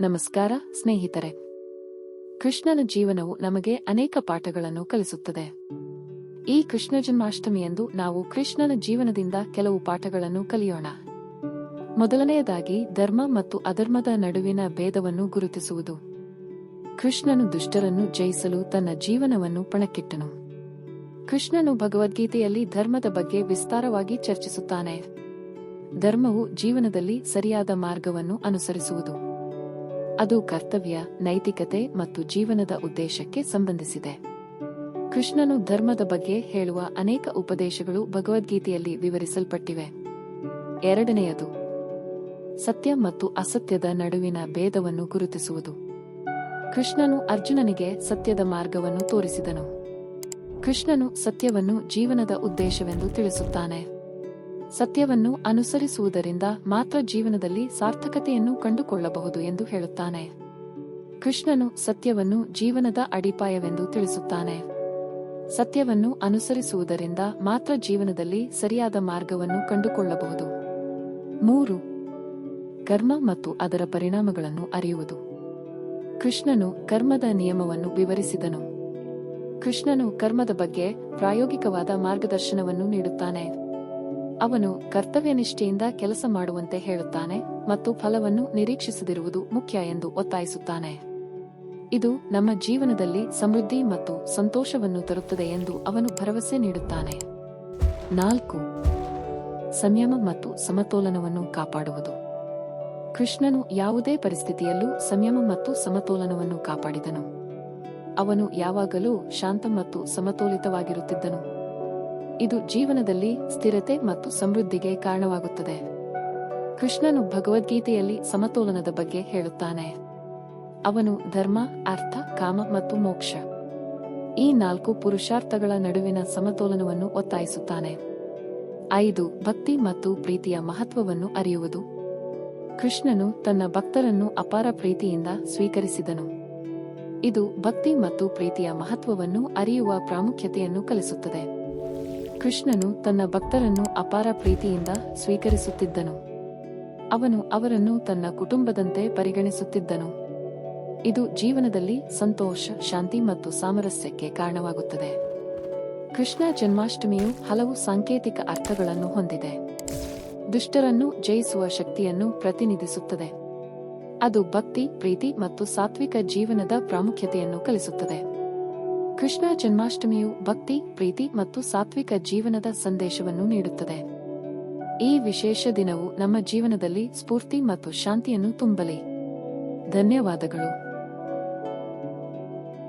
ನಮಸ್ಕಾರ, ಸ್ನೇಹಿತರೆ. ಕೃಷ್ಣನ ಜೀವನವು ನಮಗೆ ಅನೇಕ ಪಾಠಗಳನ್ನು ಕಲಿಸುತ್ತದೆ. ಈ ಕೃಷ್ಣ ಜನ್ಮಾಷ್ಟಮಿಯಂದು ನಾವು ಕೃಷ್ಣನ ಜೀವನದಿಂದ ಕೆಲವು ಪಾಠಗಳನ್ನು ಕಲಿಯೋಣ. ಮೊದಲನೆಯದಾಗಿ ಧರ್ಮ ಮತ್ತು ಅಧರ್ಮದ ನಡುವಿನ ಭೇದವನ್ನು ಗುರುತಿಸುವುದು. ಕೃಷ್ಣನು ದುಷ್ಟರನ್ನು ಜಯಿಸಲು ತನ್ನ ಜೀವನವನ್ನು ಪಣಕ್ಕಿಟ್ಟನು. ಕೃಷ್ಣನು ಭಗವದ್ಗೀತೆಯಲ್ಲಿ ಧರ್ಮದ ಬಗ್ಗೆ ವಿಸ್ತಾರವಾಗಿ ಚರ್ಚಿಸುತ್ತಾನೆ. ಧರ್ಮವು ಜೀವನದಲ್ಲಿ ಸರಿಯಾದ ಮಾರ್ಗವನ್ನು ಅನುಸರಿಸುವುದು. ಅದು ಕರ್ತವ್ಯ, ನೈತಿಕತೆ ಮತ್ತು ಜೀವನದ ಉದ್ದೇಶಕ್ಕೆ ಸಂಬಂಧಿಸಿದೆ. ಕೃಷ್ಣನು ಧರ್ಮದ ಬಗ್ಗೆ ಹೇಳುವ ಅನೇಕ ಉಪದೇಶಗಳು ಭಗವದ್ಗೀತೆಯಲ್ಲಿ ವಿವರಿಸಲ್ಪಟ್ಟಿವೆ. ಎರಡನೆಯದು, ಸತ್ಯ ಮತ್ತು ಅಸತ್ಯದ ನಡುವಿನ ಭೇದವನ್ನು ಗುರುತಿಸುವುದು. ಕೃಷ್ಣನು ಅರ್ಜುನನಿಗೆ ಸತ್ಯದ ಮಾರ್ಗವನ್ನು ತೋರಿಸಿದನು. ಕೃಷ್ಣನು ಸತ್ಯವನ್ನು ಜೀವನದ ಉದ್ದೇಶವೆಂದು ತಿಳಿಸುತ್ತಾನೆ. ಸತ್ಯವನ್ನು ಅನುಸರಿಸುವುದರಿಂದ ಮಾತ್ರ ಜೀವನದಲ್ಲಿ ಸಾರ್ಥಕತೆಯನ್ನು ಕಂಡುಕೊಳ್ಳಬಹುದು ಎಂದು ಹೇಳುತ್ತಾನೆ. ಕೃಷ್ಣನು ಸತ್ಯವನ್ನು ಜೀವನದ ಅಡಿಪಾಯವೆಂದು ತಿಳಿಸುತ್ತಾನೆ. ಸತ್ಯವನ್ನು ಅನುಸರಿಸುವುದರಿಂದ ಮಾತ್ರ ಜೀವನದಲ್ಲಿ ಸರಿಯಾದ ಮಾರ್ಗವನ್ನು ಕಂಡುಕೊಳ್ಳಬಹುದು. ಮೂರು, ಕರ್ಮ ಮತ್ತು ಅದರ ಪರಿಣಾಮಗಳನ್ನು ಅರಿಯುವುದು. ಕೃಷ್ಣನು ಕರ್ಮದ ನಿಯಮವನ್ನು ವಿವರಿಸಿದನು. ಕೃಷ್ಣನು ಕರ್ಮದ ಬಗ್ಗೆ ಪ್ರಾಯೋಗಿಕವಾದ ಮಾರ್ಗದರ್ಶನವನ್ನು ನೀಡುತ್ತಾನೆ. ಅವನು ಕರ್ತವ್ಯನಿಷ್ಠೆಯಿಂದ ಕೆಲಸ ಮಾಡುವಂತೆ ಹೇಳುತ್ತಾನೆ ಮತ್ತು ಫಲವನ್ನು ನಿರೀಕ್ಷಿಸದಿರುವುದು ಮುಖ್ಯ ಎಂದು ಒತ್ತಾಯಿಸುತ್ತಾನೆ. ಇದು ನಮ್ಮ ಜೀವನದಲ್ಲಿ ಸಮೃದ್ಧಿ ಮತ್ತು ಸಂತೋಷವನ್ನು ತರುತ್ತದೆ ಎಂದು ಅವನು ಭರವಸೆ ನೀಡುತ್ತಾನೆ. ನಾಲ್ಕು, ಸಂಯಮ ಮತ್ತು ಸಮತೋಲನವನ್ನು ಕಾಪಾಡುವುದು. ಕೃಷ್ಣನು ಯಾವುದೇ ಪರಿಸ್ಥಿತಿಯಲ್ಲೂ ಸಂಯಮ ಮತ್ತು ಸಮತೋಲನವನ್ನು ಕಾಪಾಡಿದನು. ಅವನು ಯಾವಾಗಲೂ ಶಾಂತ ಮತ್ತು ಸಮತೋಲಿತವಾಗಿರುತ್ತಿದ್ದನು. ಇದು ಜೀವನದಲ್ಲಿ ಸ್ಥಿರತೆ ಮತ್ತು ಸಮೃದ್ಧಿಗೆ ಕಾರಣವಾಗುತ್ತದೆ. ಕೃಷ್ಣನು ಭಗವದ್ಗೀತೆಯಲ್ಲಿ ಸಮತೋಲನದ ಬಗ್ಗೆ ಹೇಳುತ್ತಾನೆ. ಅವನು ಧರ್ಮ, ಅರ್ಥ, ಕಾಮ ಮತ್ತು ಮೋಕ್ಷ. ಈ ನಾಲ್ಕು ಪುರುಷಾರ್ಥಗಳ ನಡುವಿನ ಸಮತೋಲನವನ್ನು ಒತ್ತಾಯಿಸುತ್ತಾನೆ. ಐದು, ಭಕ್ತಿ ಮತ್ತು ಪ್ರೀತಿಯ ಮಹತ್ವವನ್ನು ಅರಿಯುವುದು. ಕೃಷ್ಣನು ತನ್ನ ಭಕ್ತರನ್ನು ಅಪಾರ ಪ್ರೀತಿಯಿಂದ ಸ್ವೀಕರಿಸಿದನು. ಇದು ಭಕ್ತಿ ಮತ್ತು ಪ್ರೀತಿಯ ಮಹತ್ವವನ್ನು ಅರಿಯುವ ಪ್ರಾಮುಖ್ಯತೆಯನ್ನು ಕಲಿಸುತ್ತದೆ. ಕೃಷ್ಣನು ತನ್ನ ಭಕ್ತರನ್ನು ಅಪಾರ ಪ್ರೀತಿಯಿಂದ ಸ್ವೀಕರಿಸುತ್ತಿದ್ದನು. ಅವನು ಅವರನ್ನು ತನ್ನ ಕುಟುಂಬದಂತೆ ಪರಿಗಣಿಸುತ್ತಿದ್ದನು. ಇದು ಜೀವನದಲ್ಲಿ ಸಂತೋಷ, ಶಾಂತಿ ಮತ್ತು ಸಾಮರಸ್ಯಕ್ಕೆ ಕಾರಣವಾಗುತ್ತದೆ. ಕೃಷ್ಣ ಜನ್ಮಾಷ್ಟಮಿಯು ಹಲವು ಸಾಂಕೇತಿಕ ಅರ್ಥಗಳನ್ನು ಹೊಂದಿದೆ. ದುಷ್ಟರನ್ನು ಜಯಿಸುವ ಶಕ್ತಿಯನ್ನು ಪ್ರತಿನಿಧಿಸುತ್ತದೆ. ಅದು ಭಕ್ತಿ, ಪ್ರೀತಿ ಮತ್ತು ಸಾತ್ವಿಕ ಜೀವನದ ಪ್ರಾಮುಖ್ಯತೆಯನ್ನು ಕಲಿಸುತ್ತದೆ. ಕೃಷ್ಣ ಜನ್ಮಾಷ್ಟಮಿಯು ಭಕ್ತಿ, ಪ್ರೀತಿ ಮತ್ತು ಸಾತ್ವಿಕ ಜೀವನದ ಸಂದೇಶವನ್ನು ನೀಡುತ್ತದೆ. ಈ ವಿಶೇಷ ದಿನವು ನಮ್ಮ ಜೀವನದಲ್ಲಿ ಸ್ಫೂರ್ತಿ ಮತ್ತು ಶಾಂತಿಯನ್ನು ತುಂಬಲಿ. ಧನ್ಯವಾದಗಳು.